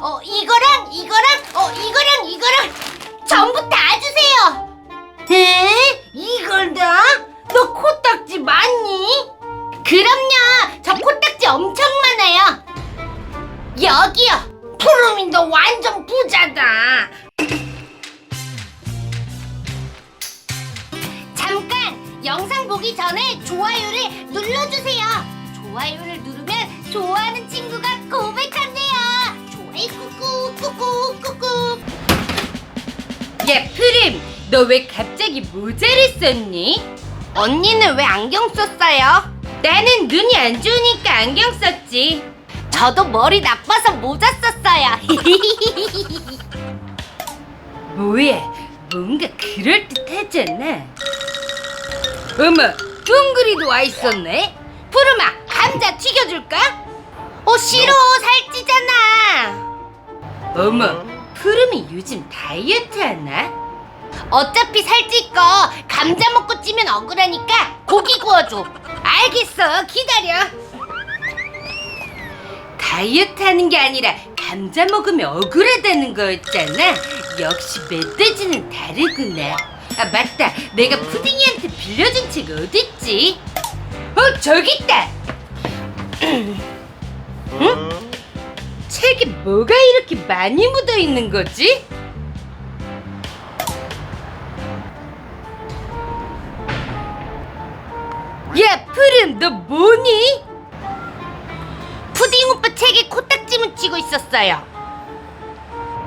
어 이거랑 이거랑 어 이거랑 이거랑 전부 다 주세요. 에? 이걸 다? 너 코딱지 많니? 그럼요. 저 코딱지 엄청 많아요. 여기요. 푸름이 너 완전 부자다. 잠깐 영상 보기 전에 좋아요를 눌러주세요. 좋아요를 누르면 좋아하는 친구가 고백한대 요. 좋아요 꾹꾹 꾹꾹 꾹꾹. 야 프림 너 왜 갑자기 모자를 썼니? 언니는 왜 안경 썼어요? 나는 눈이 안 좋으니까 안경 썼지 저도 머리 나빠서 모자 썼어요. 뭐야 뭔가 그럴듯하잖아 어머 둥그리도 와 있었네 푸르마 감자 튀겨줄까? 어 싫어 살찌잖아. 어머 푸름이 요즘 다이어트 하나? 어차피 살찔 거 감자 먹고 찌면 억울하니까 고기 구워줘. 알겠어 기다려 다이어트 하는 게 아니라 감자 먹으면 억울하다는 거였잖아 역시 멧돼지는 다르구나 아 맞다 내가 푸딩이한테 빌려준 책 어딨지? 어 저기 있다 응? 책에 뭐가 이렇게 많이 묻어 있는 거지? 야 푸름 너 뭐니? 푸딩 오빠 책에 코딱지 묻히고 있었어요.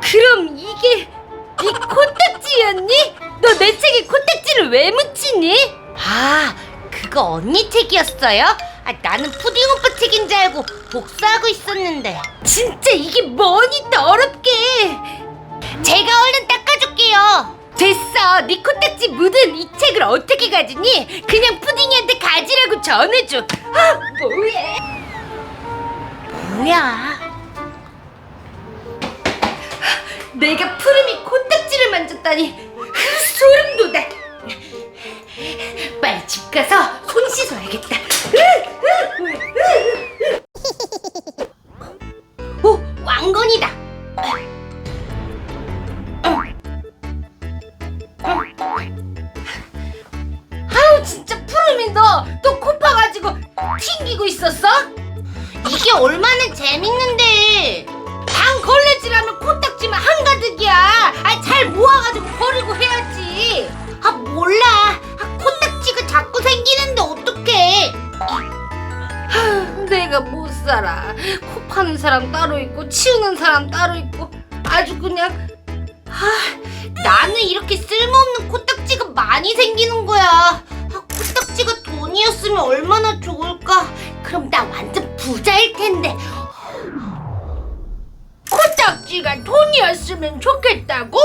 그럼 이게 네 코딱지였니? 너 내 책에 코딱지를 왜 묻히니? 아, 그거 언니 책이었어요? 아, 나는 푸딩 오빠 책인 줄 알고 복사하고 있었는데. 진짜 이게 뭐니 더럽게 제가 얼른 닦아줄게요. 됐어 네 코딱지 묻은 이 책을 어떻게 가지니? 그냥 푸딩이한테 가지라고 전해줘 아 뭐야 뭐야? 내가 푸름이 코딱지를 만졌다니 소름 돋아 빨리 집 가서 손 씻어야겠다 오, 왕건이다. 아우 진짜 푸름이 너또 코 파가지고 튕기고 있었어? 이게 얼마나 재밌는데. 방 걸레질하면 코딱지만 한가득이야. 아, 잘 모아가지고 버리고 해야지. 아, 몰라. 내가 못 살아. 코 파는 사람 따로 있고 치우는 사람 따로 있고 아주 그냥 나는 이렇게 쓸모없는 코딱지가 많이 생기는 거야. 아, 코딱지가 돈이었으면 얼마나 좋을까. 그럼 나 완전 부자일 텐데. 코딱지가 돈이었으면 좋겠다고?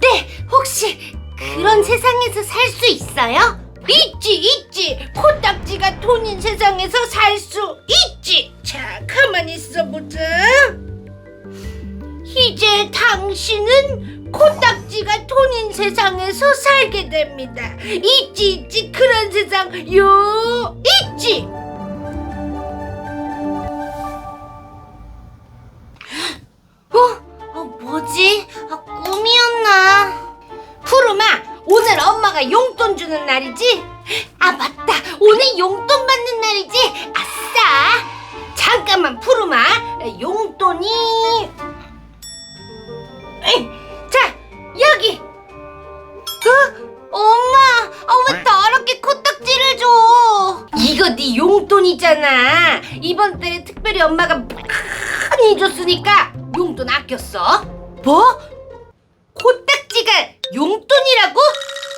네, 혹시 그런 세상에서 살 수 있어요? 있지 있지. 코딱지가 돈인 세상에서 살 수 있지. 자, 가만히 있어보자. 이제 당신은 코딱지가 돈인 세상에서 살게 됩니다. 있지 있지 그런 세상 요 있지. 주는 날이지? 아, 맞다. 오늘 용돈 받는 날이지? 아싸! 잠깐만, 푸르마. 용돈이. 자, 여기. 어? 엄마, 아, 왜 더럽게 코딱지를 줘? 이거 네 용돈이잖아. 이번 달에 특별히 엄마가 많이 줬으니까 용돈 아꼈어. 뭐? 코딱지가 용돈이라고?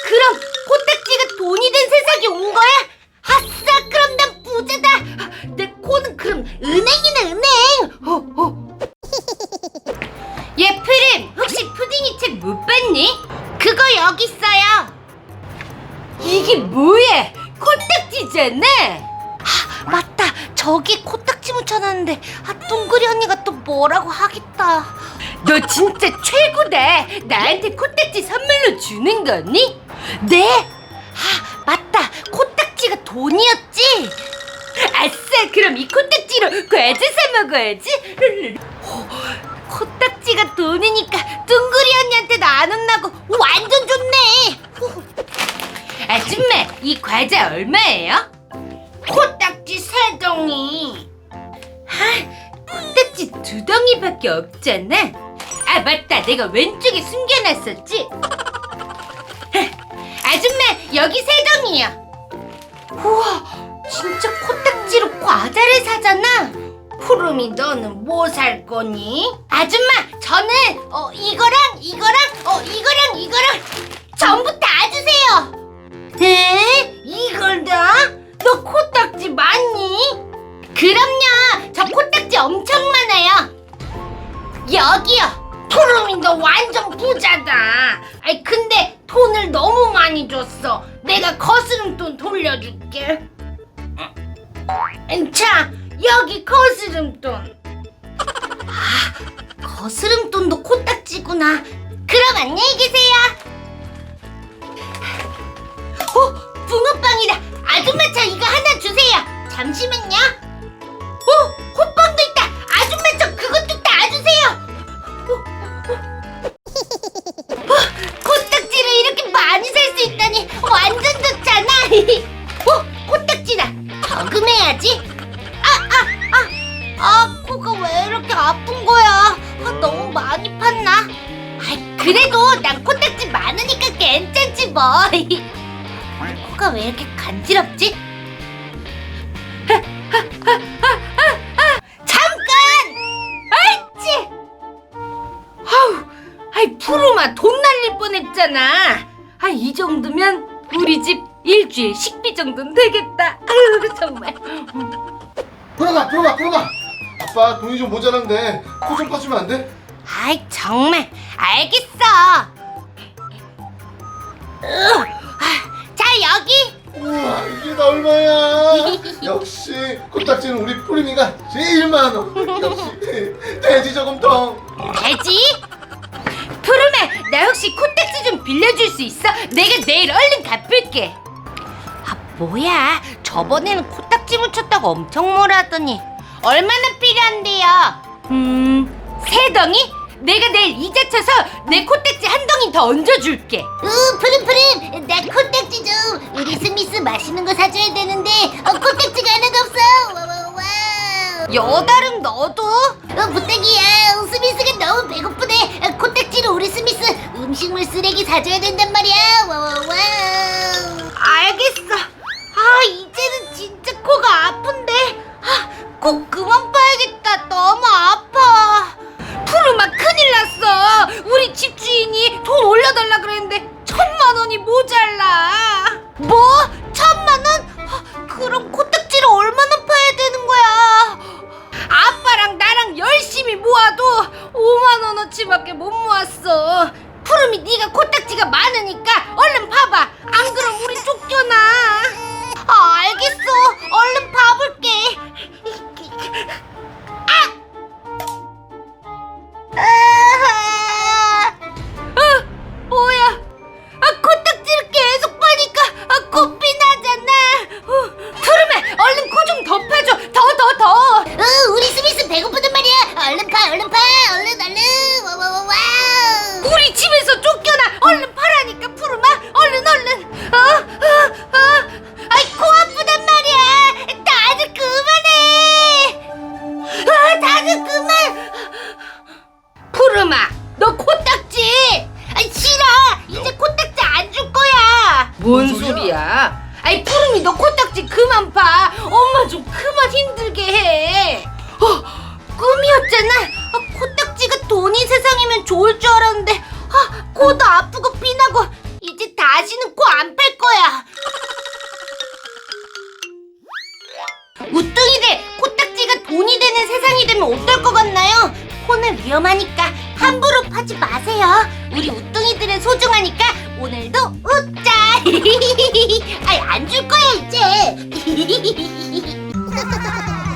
그럼 코딱지가 돈이 된 세상이 온 거야? 아싸 그럼 난 부자다 내 코는 그럼 은행이네 은행 어, 어. 얘 프림 혹시 푸딩이 책 못 봤니? 그거 여기 있어요 이게 뭐야? 코딱지잖아. 아 맞다 저기 코딱지 묻혀놨는데 아 둥그리 언니가 또 뭐라고 하겠다 너 진짜 최고다. 나한테 코딱지 선물로 주는 거니? 네? 아 맞다 코딱지가 돈이었지? 아싸, 그럼 이 코딱지로 과자 사 먹어야지. 코딱지가 돈이니까 둥그리 언니한테도 안 혼나고 완전 좋네. 후, 아줌마, 이 과자 얼마예요? 코딱지 세 덩이. 코딱지 두 덩이밖에 없잖아. 아 맞다, 내가 왼쪽에 숨겨놨었지. 아줌마, 여기 세 덩이요. 우와, 진짜 코딱지로 과자를 사잖아. 푸름이 너는 뭐 살 거니? 아줌마, 저는 어 이거랑 많이 줬어. 내가 거스름 돈 돌려줄게. 음, 자, 여기 거스름 돈. 아, 거스름 돈도 코딱지구나. 그럼 안녕히 계세요. 어, 붕어빵이다. 아줌마 차 이거 하나 주세요. 잠시만요. 아픈 거야? 아, 너무 많이 팠나? 아이, 그래도 난 코딱지 많으니까 괜찮지 뭐. 코가 왜 이렇게 간지럽지? 잠깐! 아이치! 아우, 아이 푸르마 돈 날릴 뻔했잖아. 아 이 정도면 우리 집 일주일 식비 정도는 되겠다. 정말. 풀어봐 풀어봐 풀어봐 아빠 돈이 좀 모자란데 코 좀 파주면 안 돼? 아이 정말 알겠어. 으, 아, 자 여기 우와 이게 다 얼마야 역시 코딱지는 우리 푸림이가 제일 많어 역시 돼지 저금통 돼지. 푸르마 나 혹시 코딱지 좀 빌려줄 수 있어? 내가 내일 얼른 갚을게. 아 뭐야? 저번에는 코딱지 묻혔다고 엄청 뭐라더니 얼마나 한데요? 음, 세 덩이? 내가 내일 이자 쳐서 내 코딱지 한 덩이 더 얹어줄게. 으 푸름푸름 나 코딱지 좀 우리 스미스 맛있는 거 사줘야 되는데 어, 코딱지가 하나도 없어. 와 와 와 여다름 너도? 어, 부탁이야. 스미스가 너무 배고프네. 어, 코딱지로 우리 스미스 음식물 쓰레기 사줘야 된단 말이야. 와 와 와 알겠어. 아 이제는 진짜 코가 아픈데. 아, 코 그만 코딱지가 많으니까 얼른 봐봐. 안 그럼 우리 쫓겨나. 아, 알겠어. 좋을 줄 알았는데 아, 코도 아프고 피나고 이제 다시는 코 안 팔 거야. 우뚱이들 코딱지가 돈이 되는 세상이 되면 어떨 것 같나요? 코는 위험하니까 함부로 파지 마세요. 우리 우뚱이들은 소중하니까 오늘도 웃자. 아이 안 줄 거야 이제.